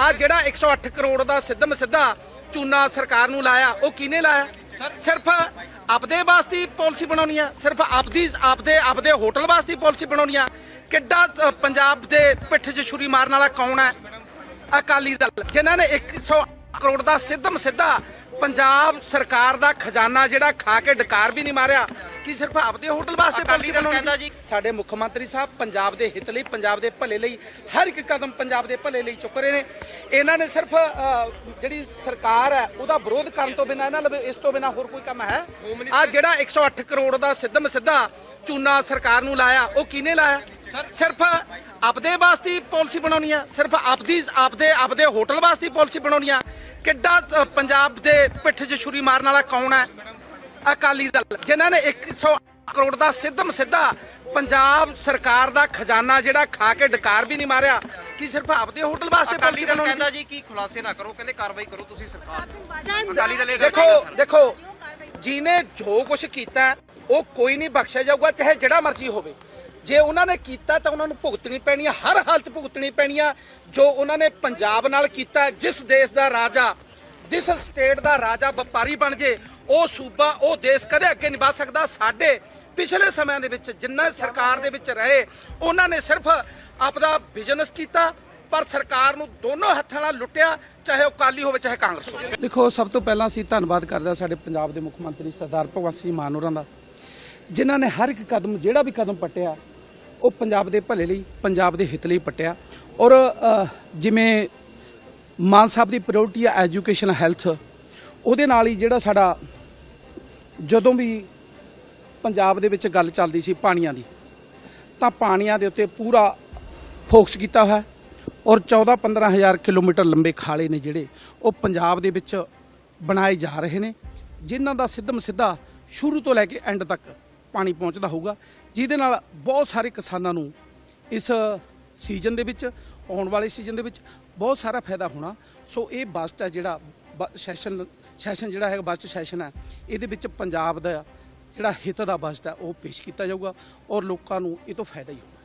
ਆ ਜਿਹੜਾ 108 ਕਰੋੜ ਦਾ ਸਿੱਧਮ ਸਿੱਧਾ ਚੂਨਾ ਸਰਕਾਰ ਨੂੰ ਲਾਇਆ ਉਹ ਕਿਹਨੇ ਲਾਇਆ? ਸਿਰਫ ਆਪਦੇ ਵਾਸਤੇ ਪਾਲਿਸੀ ਬਣਾਉਣੀ ਆ? ਸਿਰਫ ਆਪਦੀ ਆਪਦੇ ਆਪਦੇ ਹੋਟਲ ਵਾਸਤੇ ਪਾਲਿਸੀ ਬਣਾਉਣੀ ਆ? ਕਿੱਡਾ ਪੰਜਾਬ ਦੇ ਪਿੱਠ 'ਚ ਛੁਰੀ ਮਾਰਨ ਵਾਲਾ ਕੌਣ ਹੈ ਅਕਾਲੀ ਦਲ। ਜਿਨ੍ਹਾਂ ਨੇ 100 ਕਰੋੜ ਦਾ ਸਿੱਧਮ ਸਿੱਧਾ ਪੰਜਾਬ ਸਰਕਾਰ ਦਾ ਖਜ਼ਾਨਾ ਜਿਹੜਾ ਖਾ ਕੇ ਡਕਾਰ ਵੀ ਨਹੀਂ ਮਾਰਿਆ ਕੀ ਸਿਰਫ ਆਪਦੇ ਹੋਟਲ ਵਾਸਤੇ ਪਾਲਿਸੀ ਕਹਿੰਦਾ ਜੀ ਸਾਡੇ ਮੁੱਖ ਮੰਤਰੀ ਸਾਹਿਬ ਪੰਜਾਬ ਦੇ ਹਿੱਤ ਲਈ ਪੰਜਾਬ ਦੇ ਭਲੇ ਲਈ ਹਰ ਇੱਕ ਕਦਮ ਪੰਜਾਬ ਦੇ ਭਲੇ ਲਈ ਚੁੱਕ ਰਹੇ ਨੇ। ਇਹਨਾਂ ਨੇ ਸਿਰਫ ਜਿਹੜੀ ਸਰਕਾਰ ਹੈ ਉਹਦਾ ਵਿਰੋਧ ਕਰਨ ਤੋਂ ਬਿਨਾਂ ਇਹਨਾਂ ਲਵੇ ਇਸ ਤੋਂ ਬਿਨਾਂ ਹੋਰ ਕੋਈ ਕੰਮ ਹੈ? ਆ ਜਿਹੜਾ 108 ਕਰੋੜ ਦਾ ਸਿੱਧਮ ਸਿੱਧਾ ਚੂਨਾ ਸਰਕਾਰ ਨੂੰ ਲਾਇਆ ਉਹ ਕਿਹਨੇ ਲਾਇਆ? ਸਿਰਫ ਆਪਦੇ ਵਾਸਤੇ ਹੀ ਪਾਲਿਸੀ ਬਣਾਉਣੀ ਆ ਸਿਰਫ ਆਪਦੀ ਆਪਦੇ ਆਪਦੇ ਹੋਟਲ ਵਾਸਤੇ ਹੀ ਪਾਲਿਸੀ ਬਣਾਉਣੀ ਆ। ਕਿੱਡਾ ਪੰਜਾਬ ਦੇ ਪਿੱਠ 'ਚ ਛੁਰੀ ਮਾਰਨ ਵਾਲਾ ਕੌਣ ਹੈ? ਅਕਾਲੀ ਦਲ ਜਿਨ੍ਹਾਂ ਨੇ 100 ਕਰੋੜ ਦਾ ਸਿੱਧਮ ਸਿੱਧਾ ਪੰਜਾਬ ਸਰਕਾਰ ਦਾ ਖਜ਼ਾਨਾ ਜਿਹੜਾ ਖਾ ਕੇ ਡਕਾਰ ਵੀ ਨਹੀਂ ਮਾਰਿਆ। ਕੀ ਸਿਰਫ ਆਪਦੇ ਹੋਟਲ ਵਾਸਤੇ ਪਾਲਿਸੀ ਬਣਾਉਣੀ ਕਹਿੰਦਾ ਜੀ ਕੀ ਖੁਲਾਸੇ ਨਾ ਕਰੋ ਕਹਿੰਦੇ ਕਾਰਵਾਈ ਕਰੋ ਤੁਸੀਂ ਸਰਕਾਰ ਅਕਾਲੀ ਦਲ ਦੇਖੋ। ਦੇਖੋ ਜਿਹਨੇ ਜੋ ਕੁਝ ਕੀਤਾ ਉਹ ਕੋਈ ਨਹੀਂ ਬਖਸ਼ਿਆ ਜਾਊਗਾ ਚਾਹੇ ਜਿਹੜਾ ਮਰਜ਼ੀ ਹੋਵੇ। ਜੇ ਉਹਨਾਂ ਨੇ ਕੀਤਾ ਤਾਂ ਉਹਨਾਂ ਨੂੰ ਭੁਗਤਣੀ ਪੈਣੀ ਹੈ ਹਰ ਹਾਲਤ ਭੁਗਤਣੀ ਪੈਣੀ ਆ, ਜੋ ਉਹਨਾਂ ਨੇ ਪੰਜਾਬ ਨਾਲ ਕੀਤਾ, ਜਿਸ ਦੇਸ਼ ਦਾ ਰਾਜਾ, ਜਿਸ ਸਟੇਟ ਦਾ ਰਾਜਾ ਵਪਾਰੀ ਬਣ ਜੇ, ਉਹ ਸੂਬਾ, ਉਹ ਦੇਸ਼ ਕਦੇ ਅੱਗੇ ਨਹੀਂ ਵਧ ਸਕਦਾ। ਸਾਡੇ ਪਿਛਲੇ ਸਮਿਆਂ ਦੇ ਵਿੱਚ ਜਿੰਨਾ ਸਰਕਾਰ ਦੇ ਵਿੱਚ ਰਹੇ, ਉਹਨਾਂ ਨੇ ਸਿਰਫ ਆਪਦਾ ਬਿਜ਼ਨਸ ਕੀਤਾ, ਪਰ ਸਰਕਾਰ ਨੂੰ ਦੋਨੋਂ ਹੱਥਾਂ ਨਾਲ ਲੁੱਟਿਆ, ਚਾਹੇ ਉਹ ਕਾਲੀ ਹੋਵੇ, ਚਾਹੇ ਕਾਂਗਰਸ ਹੋਵੇ। ਦੇਖੋ, ਸਭ ਤੋਂ ਪਹਿਲਾਂ ਅਸੀਂ ਧੰਨਵਾਦ ਕਰਦੇ ਹਾਂ ਸਾਡੇ ਪੰਜਾਬ ਦੇ ਮੁੱਖ ਮੰਤਰੀ ਸਰਦਾਰ ਭਗਵੰਤ ਸਿੰਘ ਮਾਨ ਹੋਰਾਂ ਦਾ, ਜਿਨ੍ਹਾਂ ਨੇ ਹਰ ਇੱਕ ਕਦਮ, ਜਿਹੜਾ ਵੀ ਕਦਮ ਪੱਟਿਆ ਉਹ ਪੰਜਾਬ ਦੇ ਭਲੇ ਲਈ, ਪੰਜਾਬ ਦੇ ਹਿੱਤ ਲਈ ਪੱਟਿਆ। ਔਰ ਜਿਵੇਂ ਮਾਨ ਸਾਹਿਬ ਦੀ ਪ੍ਰਾਇੋਰਟੀ ਆ ਐਜੂਕੇਸ਼ਨ ਹੈਲਥ ਉਹਦੇ ਨਾਲ ਹੀ ਜਿਹੜਾ ਸਾਡਾ ਜਦੋਂ ਵੀ ਪੰਜਾਬ ਦੇ ਵਿੱਚ ਗੱਲ ਚੱਲਦੀ ਸੀ ਪਾਣੀਆਂ ਦੀ, ਤਾਂ ਪਾਣੀਆਂ ਦੇ ਉੱਤੇ ਪੂਰਾ ਫੋਕਸ ਕੀਤਾ ਹੋਇਆ। ਔਰ 14-15 ਹਜ਼ਾਰ ਕਿਲੋਮੀਟਰ ਲੰਬੇ ਖਾਲੇ ਨੇ ਜਿਹੜੇ ਉਹ ਪੰਜਾਬ ਦੇ ਵਿੱਚ ਬਣਾਏ ਜਾ ਰਹੇ ਨੇ, ਜਿਨ੍ਹਾਂ ਦਾ ਸਿੱਧਮ ਸਿੱਧਾ ਸ਼ੁਰੂ ਤੋਂ ਲੈ ਕੇ ਐਂਡ ਤੱਕ ਪਾਣੀ ਪਹੁੰਚਦਾ ਹੋਊਗਾ, ਜਿਹਦੇ ਨਾਲ ਬਹੁਤ ਸਾਰੇ ਕਿਸਾਨਾਂ ਨੂੰ ਇਸ ਸੀਜ਼ਨ ਦੇ ਵਿੱਚ, ਆਉਣ ਵਾਲੇ ਸੀਜ਼ਨ ਦੇ ਵਿੱਚ ਬਹੁਤ ਸਾਰਾ ਫਾਇਦਾ ਹੋਣਾ। ਸੋ ਇਹ ਬਜਟ ਹੈ ਜਿਹੜਾ ਸੈਸ਼ਨ ਸੈਸ਼ਨ ਜਿਹੜਾ ਹੈ ਬਜਟ ਸੈਸ਼ਨ ਹੈ ਇਹਦੇ ਵਿੱਚ ਪੰਜਾਬ ਦਾ ਜਿਹੜਾ ਹਿੱਤ ਦਾ ਬਜਟ ਹੈ ਉਹ ਪੇਸ਼ ਕੀਤਾ ਜਾਊਗਾ ਔਰ ਲੋਕਾਂ ਨੂੰ ਇਹ ਤੋਂ ਫਾਇਦਾ ਹੀ ਹੋਊਗਾ।